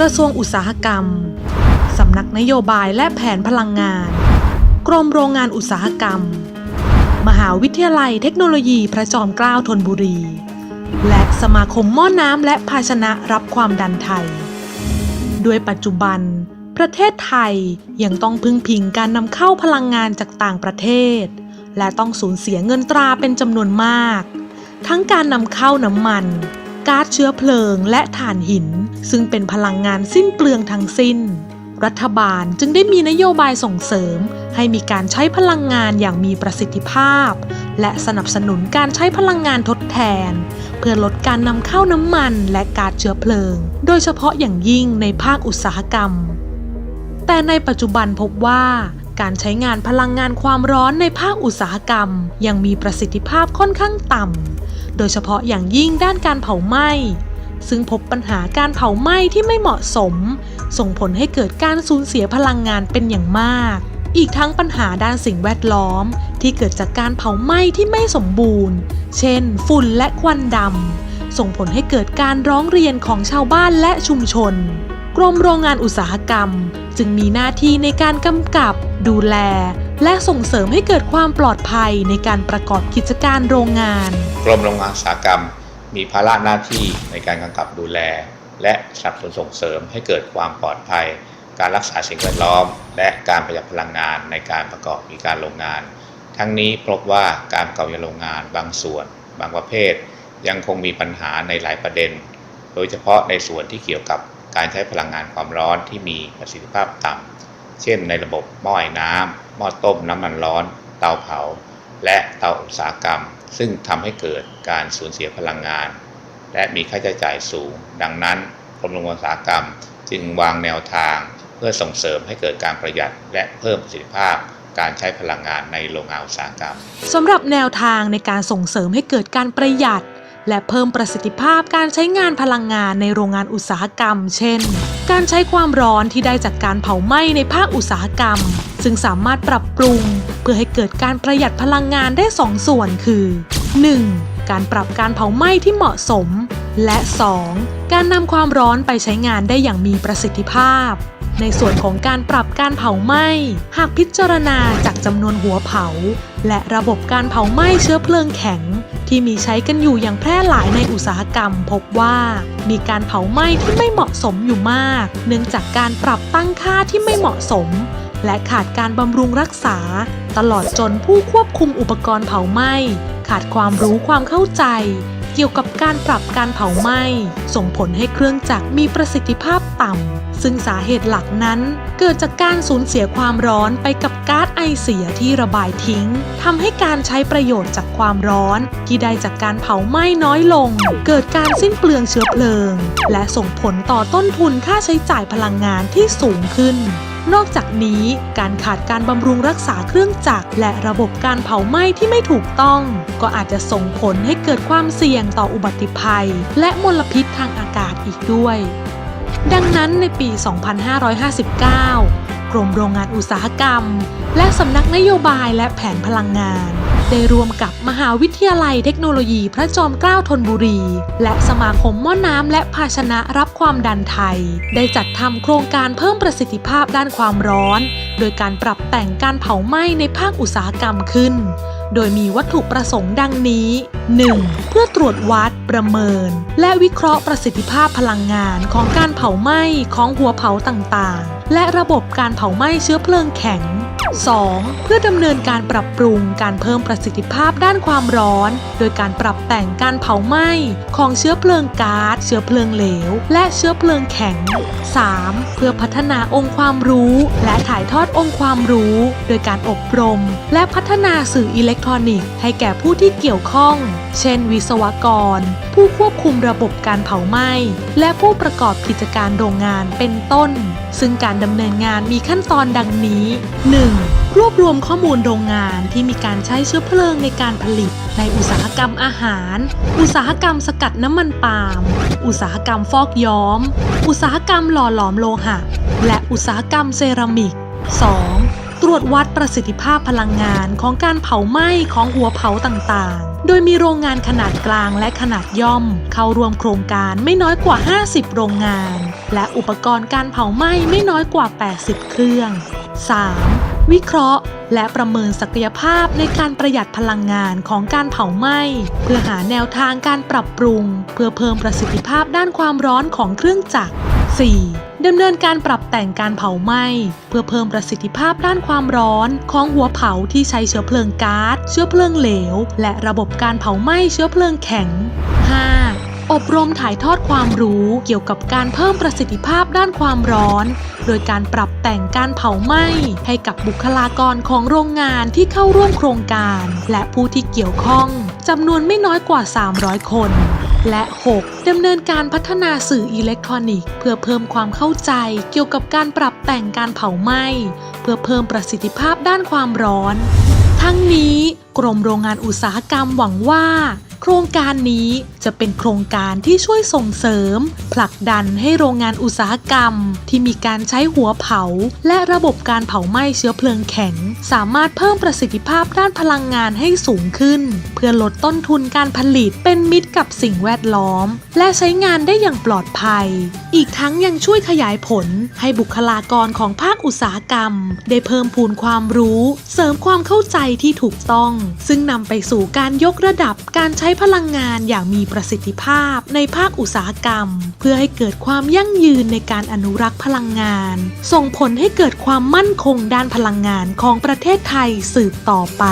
กระทรวงอุตสาหกรรม สำนักนโยบายและแผนพลังงาน กรมโรงงานอุตสาหกรรม มหาวิทยาลัยเทคโนโลยีพระจอมเกล้าธนบุรี และสมาคมหม้อน้ำและภาชนะรับความดันไทย ด้วยปัจจุบัน ประเทศไทยยังต้องพึ่งพิงการนำเข้าพลังงานจากต่างประเทศ และต้องสูญเสียเงินตราเป็นจำนวนมาก ทั้งการนำเข้าน้ำมัน ก๊าซเชื้อเพลิงและถ่านหิน ซึ่งเป็นพลังงานสิ้นเปลืองทั้งสิ้น รัฐบาลจึงได้มีนโยบายส่งเสริม ให้มีการใช้พลังงานอย่างมีประสิทธิภาพ และสนับสนุนการใช้พลังงานทดแทน เพื่อลดการนำเข้าน้ำมันและก๊าซเชื้อเพลิง โดยเฉพาะอย่างยิ่งในภาคอุตสาหกรรม แต่ในปัจจุบันพบว่าการใช้งานพลังงานความร้อนในภาคอุตสาหกรรม ยังมีประสิทธิภาพค่อนข้างต่ำ โดยเฉพาะอย่างยิ่งด้านการเผาไหม้ ซึ่งพบปัญหาการเผาไหม้ที่ไม่เหมาะสม ส่งผลให้เกิดการสูญเสียพลังงานเป็นอย่างมาก อีกทั้งปัญหาด้านสิ่งแวดล้อม ที่เกิดจากการเผาไหม้ที่ไม่สมบูรณ์ เช่น ฝุ่นและควันดำ ส่งผลให้เกิดการร้องเรียนของชาวบ้านและชุมชน กรมโรงงานอุตสาหกรรม จึงมีหน้าที่ในการกำกับ ดูแล และส่งเสริมให้เกิดความปลอดภัยในการประกอบกิจการโรงงาน กรมโรงงานอุตสาหกรรม มีภาระหน้าที่ในการกำกับดูแล และสนับสนุนส่งเสริมให้เกิดความปลอดภัย การรักษาสิ่งแวดล้อม และการประหยัดพลังงานในการประกอบกิจการโรงงาน ทั้งนี้พบว่าการประกอบกิจการโรงงานบางส่วน บางประเภท ยังคงมีปัญหาในหลายประเด็น โดยเฉพาะในส่วนที่เกี่ยวกับการใช้พลังงานความร้อนที่มีประสิทธิภาพต่ำ เช่นในระบบหม้อไอ้น้ำหม้อต้มน้ำมันร้อน เตาเผา และเตาอุตสาหกรรม ซึ่งทำให้เกิดการสูญเสียพลังงาน และมีค่าใช้จ่ายสูง ดังนั้นกรมโรงงานอุตสาหกรรม จึงวางแนวทาง เพื่อส่งเสริมให้เกิดการประหยัดและเพิ่มประสิทธิภาพการใช้พลังงานในโรงงานอุตสาหกรรมสำหรับแนวทางในการส่งเสริมให้เกิดการประหยัด และเพิ่มประสิทธิภาพการใช้งานพลังงานในโรงงานอุตสาหกรรม เช่น การใช้ความร้อนที่ได้จากการเผาไหม้ในภาคอุตสาหกรรม ซึ่งสามารถปรับปรุง เพื่อให้เกิดการประหยัดพลังงานได้สองส่วนคือ 1. การปรับการเผาไหม้ที่เหมาะสม และ 2. การนำความร้อนไปใช้งานได้อย่างมีประสิทธิภาพ ในส่วนของการปรับการเผาไหม้ หากพิจารณาจากจำนวนหัวเผา และระบบการเผาไหม้เชื้อเพลิงแข็ง ที่มีใช้กันอยู่อย่างแพร่หลายในอุตสาหกรรม พบว่ามีการเผาไหม้ที่ไม่เหมาะสมอยู่มาก เนื่องจากการปรับตั้งค่าที่ไม่เหมาะสม และขาดการบำรุงรักษา ตลอดจนผู้ควบคุมอุปกรณ์เผาไหม้ ขาดความรู้ความเข้าใจ เกี่ยวกับการปรับการเผาไหม้ ส่งผลให้เครื่องจักรมีประสิทธิภาพต่ำ ซึ่งสาเหตุหลักนั้น เกิดจากการสูญเสียความร้อนไปกับก๊าซไอเสียที่ระบายทิ้งทำให้การใช้ประโยชน์จากความร้อน ที่ได้จากการเผาไหม้น้อยลง เกิดการสิ้นเปลืองเชื้อเพลิง และส่งผลต่อต้นทุนค่าใช้จ่ายพลังงานที่สูงขึ้น นอกจากนี้การขาดการบำรุงรักษาเครื่องจักรและระบบการเผาไหม้ที่ไม่ถูกต้อง ก็อาจจะส่งผลให้เกิดความเสี่ยงต่ออุบัติภัย และมลพิษทางอากาศอีกด้วย ดังนั้นในปี 2559 กรมโรงงานอุตสาหกรรม และสำนักนโยบายและแผนพลังงาน ได้ร่วมกับมหาวิทยาลัยเทคโนโลยีพระจอมเกล้าธนบุรี และสมาคมหม้อน้ำและภาชนะรับความดันไทย ได้จัดทำโครงการเพิ่มประสิทธิภาพด้านความร้อน โดยการปรับแต่งการเผาไหม้ในภาคอุตสาหกรรมขึ้น โดยมีวัตถุประสงค์ดังนี้ 1. เพื่อตรวจวัดประเมิน และวิเคราะห์ประสิทธิภาพพลังงานของการเผาไหม้ของหัวเผาต่างๆ และระบบการเผาไหม้เชื้อเพลิงแข็ง 2. เพื่อดำเนินการปรับปรุงการเพิ่มประสิทธิภาพด้านความร้อน โดยการปรับแต่งการเผาไหม้ของเชื้อเพลิงก๊าซเชื้อเพลิงเหลว และเชื้อเพลิงแข็ง 3. เพื่อพัฒนาองค์ความรู้ และถ่ายทอดองค์ความรู้ โดยการอบรม และพัฒนาสื่ออิเล็กทรอนิกส์ให้แก่ผู้ที่เกี่ยวข้อง เช่น วิศวกร ผู้ควบคุมระบบการเผาไหม้และผู้ประกอบกิจการโรงงานเป็นต้น ซึ่งการดำเนินงานมีขั้นตอนดังนี้ 1. รวบรวมข้อมูลโรงงานที่มีการใช้เชื้อเพลิงในการผลิต ในอุตสาหกรรมอาหาร อุตสาหกรรมสกัดน้ำมันปาล์ม อุตสาหกรรมฟอกย้อม อุตสาหกรรมหล่อหลอมโลหะ และอุตสาหกรรมเซรามิก 2. ตรวจวัดประสิทธิภาพพลังงานของการเผาไหม้ของหัวเผาต่างๆ โดยมีโรงงานขนาดกลางและขนาดย่อม เข้าร่วมโครงการไม่น้อยกว่า 50 โรงงาน และอุปกรณ์การเผาไหม้ไม่น้อยกว่า 80 เครื่อง 3. วิเคราะห์ และประเมินศักยภาพในการประหยัดพลังงานของการเผาไหม้ เพื่อหาแนวทางการปรับปรุง เพื่อเพิ่มประสิทธิภาพด้านความร้อนของเครื่องจักร 4. ดำเนินการปรับแต่งการเผาไหม้ เพื่อเพิ่มประสิทธิภาพด้านความร้อน ของหัวเผาที่ใช้เชื้อเพลิงก๊าซเชื้อเพลิงเหลว และระบบการเผาไหม้เชื้อเพลิงแข็ง อบรมถ่ายทอดความรู้เกี่ยวกับการเพิ่มประสิทธิภาพด้านความร้อน โดยการปรับแต่งการเผาไหม้ให้กับบุคลากรของโรงงานที่เข้าร่วมโครงการ และผู้ที่เกี่ยวข้องจำนวนไม่น้อยกว่า 300 คนและ 6. ดำเนินการพัฒนาสื่ออิเล็กทรอนิกส์ เพื่อเพิ่มความเข้าใจเกี่ยวกับการปรับแต่งการเผาไหม้ เพื่อเพิ่มประสิทธิภาพด้านความร้อน ทั้งนี้กรมโรงงานอุตสาหกรรมหวังว่า ครงการนี้จะเป็นโครงการที่ช่วยส่งเสริม ผลักดันให้โรงงานอุตสาหกรรม ที่มีการใช้หัวเผา และระบบการเผาไหม้เชื้อเพลิงแข็ง สามารถเพิ่มประสิทธิภาพด้านพลังงานให้สูงขึ้น เพื่อลดต้นทุนการผลิตเป็นมิตรกับสิ่งแวดล้อม และใช้งานได้อย่างปลอดภัย อีกทั้งยังช่วยขยายผลให้บุคลากรของภาคอุตสาหกรรม ได้เพิ่มพูนความรู้ เสริมความเข้าใจที่ถูกต้อง ซึ่งนำไปสู่การยกระดับการใช้พลังงานอย่างมีประสิทธิภาพในภาคอุตสาหกรรม เพื่อให้เกิดความยั่งยืนในการอนุรักษ์พลังงาน ส่งผลให้เกิดความมั่นคงด้านพลังงานของประเทศไทยสืบต่อไป